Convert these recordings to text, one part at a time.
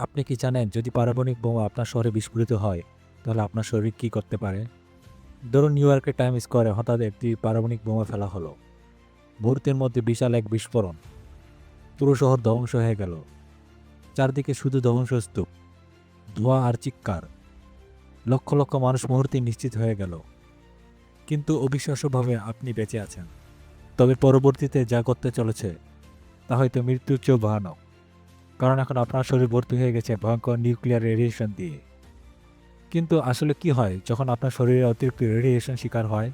আপনি কি জানেন, যদি পারমাণবিক বোমা আপনার শহরে বিস্ফোরিত হয়, তাহলে আপনার শরীর কি করতে পারে? ধরুন নিউ ইয়র্কের টাইম স্কোয়ারে হঠাৎ একটি পারমাণবিক বোমা ফেলা হলো। মুহূর্তের মধ্যে বিশাল এক বিস্ফোরণ। পুরো শহর ধ্বংস হয়ে গেল। চারদিকে শুধু ধ্বংসস্তূপ, ধোঁয়া আর চিৎকার। লক্ষ লক্ষ মানুষ মুহূর্তে নিশ্চিত হয়ে গেল। কিন্তু অবিশ্বাস্যভাবে আপনি বেঁচে আছেন। তবে পরবর্তীতে যা করতে চলেছে, তা হয়তো মৃত্যুর চেয়েও ভয়ানক। কারণ এখন আপনার শরীর ভর্তি হয়ে গেছে, ভয়ঙ্কর নিউক্লিয়ার রেডিয়েশন দিয়ে। কিন্তু আসলে কি হয়, যখন আপনার শরীরে অতিরিক্ত রেডিয়েশন শিকার হয়,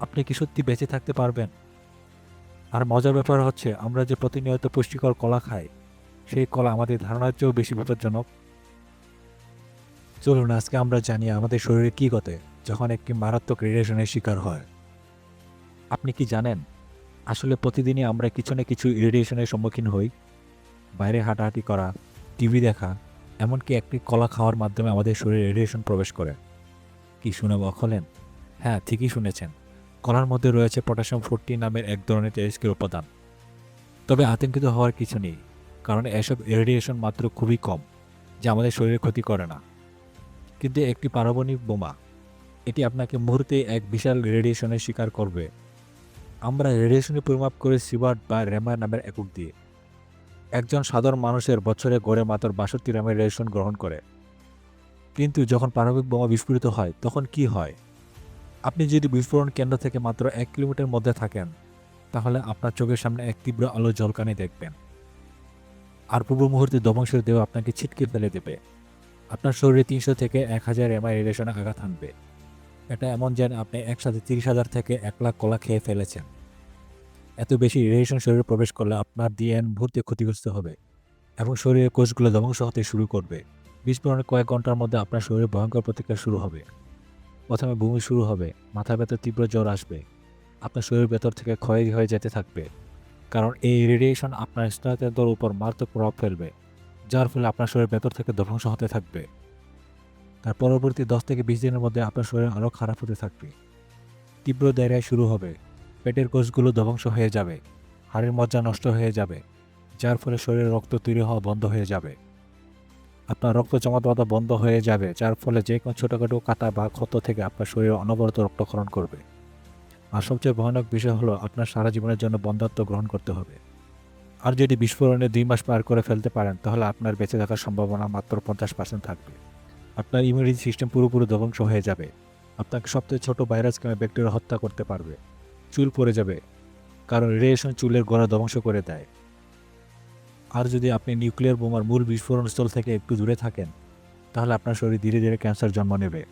আপনি কি সত্যি বেঁচে থাকতে পারবেন? আর মজার ব্যাপার হচ্ছে, আমরা যে প্রতিনিয়ত পুষ্টিকর কলা খাই, সেই কলা আমাদের ধারণার চেয়েও বেশি বিপজ্জনক। চলুন, আজকে আমরা জানি আমাদের শরীরে কি ঘটে, যখন একটি মারাত্মক রেডিয়েশনের শিকার হয়। আপনি কি জানেন? আসলে প্রতিদিনই আমরা কিছু না কিছু রেডিয়েশনের সম্মুখীন হই। বাইরে হাঁটাহাঁটি করা, টিভি দেখা, এমনকি একটি কলা খাওয়ার মাধ্যমে আমাদের শরীরে রেডিয়েশন প্রবেশ করে। কি শুনে অবাক হলেন? হ্যাঁ ঠিকই শুনেছেন। কলার মধ্যে রয়েছে পটাশিয়াম ফোরটি নামের এক ধরনের তেজস্ক্রিয় উপাদান। তবে আতঙ্কিত হওয়ার কিছু নেই, কারণ এসব রেডিয়েশন মাত্র খুবই কম, যা আমাদের শরীরে ক্ষতি করে না। কিন্তু একটি পারমাণবিক বোমা, এটি আপনাকে মুহূর্তে এক বিশাল রেডিয়েশনের শিকার করবে। আমরা রেডিয়েশনের পরিমাপ করে সিবার্ট বা র্যামার নামের একক দিয়ে একজন সাধারণ মানুষের বছরে গড়ে মাত্র বাষট্টি র্যামের রেশন গ্রহণ করে। কিন্তু যখন পারমাণবিক বোমা বিস্ফোরিত হয়, তখন কি হয়? আপনি যদি বিস্ফোরণ কেন্দ্র থেকে মাত্র এক কিলোমিটার মধ্যে থাকেন, তাহলে আপনার চোখের সামনে এক তীব্র আলো জলকানি দেখবেন। আর পূর্ব মুহূর্তে দবংশের দেহ আপনাকে ছিটকে ফেলে দেবে। আপনার শরীরে তিনশো থেকে এক হাজার এমআই রেডিয়েশনে আঘাত হানবে। এটা এমন যেন আপনি একসাথে তিরিশ হাজার থেকে এক লাখ কলা খেয়ে ফেলেছেন। এত বেশি রেডিয়েশন শরীরে প্রবেশ করলে আপনার ডিএন মুহূর্তে ক্ষতিগ্রস্ত হবে এবং শরীরের কোষগুলো ধ্বংস হতে শুরু করবে। বিস্ফোরণের কয়েক ঘণ্টার মধ্যে আপনার শরীরে ভয়ঙ্কর প্রতিক্রিয়া শুরু হবে। প্রথমে বমি শুরু হবে, মাথা ব্যথা তীব্র জ্বর আসবে, আপনার শরীর ভেতর থেকে ক্ষয় হয়ে যেতে থাকবে। কারণ এই রেডিয়েশন আপনার স্নায়ুতন্ত্রের উপর মারাত্মক প্রভাব ফেলবে, যার ফলে আপনার শরীর ভেতর থেকে ধ্বংস হতে থাকবে। তার পরবর্তী দশ থেকে বিশ দিনের মধ্যে আপনার শরীর আরও খারাপ হতে থাকবে। তীব্র দায়রায় শুরু হবে পেটের কোষগুলো ধ্বংস হয়ে যাবে, হাড়ের মজ্জা নষ্ট হয়ে যাবে, যার ফলে শরীরে রক্ত তৈরি হওয়া বন্ধ হয়ে যাবে। আপনার রক্ত জমা দেওয়া বন্ধ হয়ে যাবে, যার ফলে যে কোনো ছোটোখাটো কাটা বা ক্ষত থেকে আপনার শরীরে অনবরত রক্তক্ষরণ করবে। আর সবচেয়ে ভয়ানক বিষয় হলো আপনার সারা জীবনের জন্য বন্ধাত্ম গ্রহণ করতে হবে। আর যদি বিস্ফোরণে দুই মাস পার করে ফেলতে পারেন, তাহলে আপনার বেঁচে থাকার সম্ভাবনা মাত্র পঞ্চাশ পার্সেন্ট থাকবে। আপনার ইমিউনিটি সিস্টেম পুরোপুরি ধ্বংস হয়ে যাবে। আপনাকে সবচেয়ে ছোট ভাইরাস কিংবা ব্যাকটেরিয়া হত্যা করতে পারবে। চুল পড়ে যাবে, কারণ রেডিয়েশন চুলের গোড়া ধ্বংস করে দেয়। আর যদি আপনি নিউক্লিয়ার বোমার মূল বিস্ফোরণস্থল থেকে একটু দূরে থাকেন, তাহলে আপনার শরীর ধীরে ধীরে ক্যান্সার জন্ম নেবে।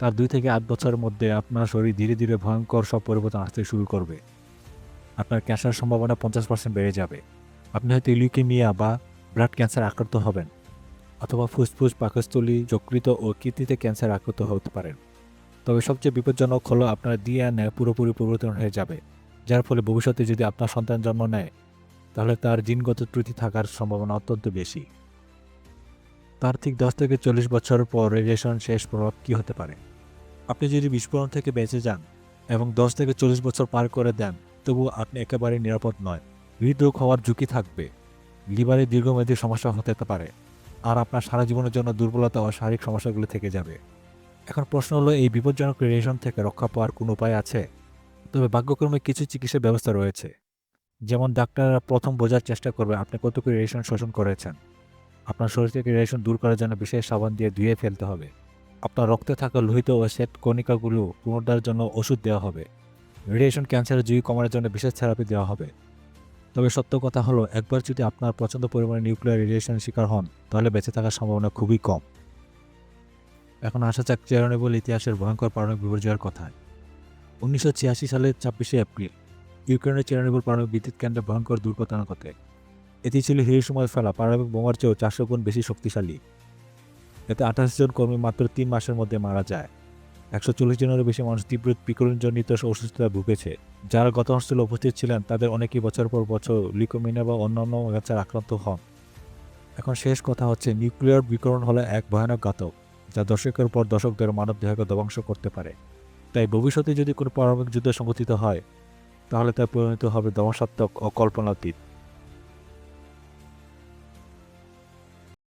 তার দুই থেকে আট বছরের মধ্যে আপনার শরীর ধীরে ধীরে ভয়ঙ্কর সব পরিবর্তন আসতে শুরু করবে। আপনার ক্যান্সার সম্ভাবনা পঞ্চাশ পার্সেন্ট বেড়ে যাবে। আপনি হয়তো লিউকেমিয়া বা ব্লাড ক্যান্সার আক্রান্ত হবেন, অথবা ফুসফুস, পাকস্থলী যকৃত ও কিডনিতে ক্যান্সার আক্রান্ত হতে পারেন। তবে সবচেয়ে বিপজ্জনক হলো আপনার ডিএনএ পুরোপুরি পরিবর্তন হয়ে যাবে, যার ফলে ভবিষ্যতে যদি আপনার সন্তান জন্ম নেয়, তাহলে তার জিনগত ত্রুটি থাকার সম্ভাবনা অত্যন্ত বেশি। তার ঠিক দশ থেকে চল্লিশ বছর পর রেডিয়েশন শেষ প্রভাব কী হতে পারে? আপনি যদি বিস্ফোরণ থেকে বেঁচে যান এবং দশ থেকে চল্লিশ বছর পার করে দেন তবু আপনি একেবারে নিরাপদ নয়। হৃদরোগ হওয়ার ঝুঁকি থাকবে। লিভারে দীর্ঘমেয়াদী সমস্যা হতে পারে। আর আপনার সারা জীবনের জন্য দুর্বলতা ও শারীরিক সমস্যাগুলো থেকে যাবে। এখন প্রশ্ন হলো, এই বিপজ্জনক রেডিয়েশন থেকে রক্ষা পাওয়ার কোনো উপায় আছে? তবে ভাগ্যক্রমে কিছু চিকিৎসা ব্যবস্থা রয়েছে। যেমন ডাক্তাররা প্রথম বোঝার চেষ্টা করবে, আপনি কতটুকু রেডিয়েশন শোষণ করেছেন? আপনার শরীর থেকে রেডিয়েশন দূর করার জন্য বিশেষ সাবান দিয়ে ধুয়ে ফেলতে হবে। আপনার রক্তে থাকা লোহিত ও শ্বেত কণিকাগুলো পুনরুদ্ধারের জন্য ওষুধ দেওয়া হবে। রেডিয়েশন ক্যান্সারের ঝুঁকি কমানোর জন্য বিশেষ থেরাপি দেওয়া হবে। তবে সত্য কথা হলো, একবার যদি আপনার পছন্দ পরিমাণে নিউক্লিয়ার রেডিয়েশনের শিকার হন, তাহলে বেঁচে থাকার সম্ভাবনা খুবই কম। এখন আসা যাক চেরোনেবল ইতিহাসের ভয়ঙ্কর পারমাণবিক বিপর্যয়ের কথায় উনিশশো ছিয়াশি সালের ছাব্বিশে এপ্রিল ইউক্রেনের চেরোনেবল পারমাণবিক বিদ্যুৎ কেন্দ্রে ভয়ঙ্কর দুর্ঘটনা ঘটে এটি ছিল সেই হিরোসময় ফেলা পারমাণবিক বোমার চেয়েও চারশো গুণ বেশি শক্তিশালী। এতে আঠাশ জন কর্মী মাত্র তিন মাসের মধ্যে মারা যায়। একশো চল্লিশ জনেরও বেশি মানুষ তীব্র বিকরণজনিত অসুস্থতা ভুগেছে, যারা গত হস্টেলে উপস্থিত ছিলেন তাদের অনেকেই বছর পর বছর লিকোমিনা বা অন্যান্য ক্যান্সার আক্রান্ত হন। এখন শেষ কথা হচ্ছে, নিউক্লিয়ার বিকরণ হলো এক ভয়ানক ঘাতক। যা দশকের পর দশক ধরে মানব দেহকে ধ্বংস করতে পারে। তাই ভবিষ্যতে যদি কোনো পারমাণবিক যুদ্ধ সংঘটিত হয়, তাহলে তা পরিণত হবে ধ্বংসাত্মক ও কল্পনাতীত।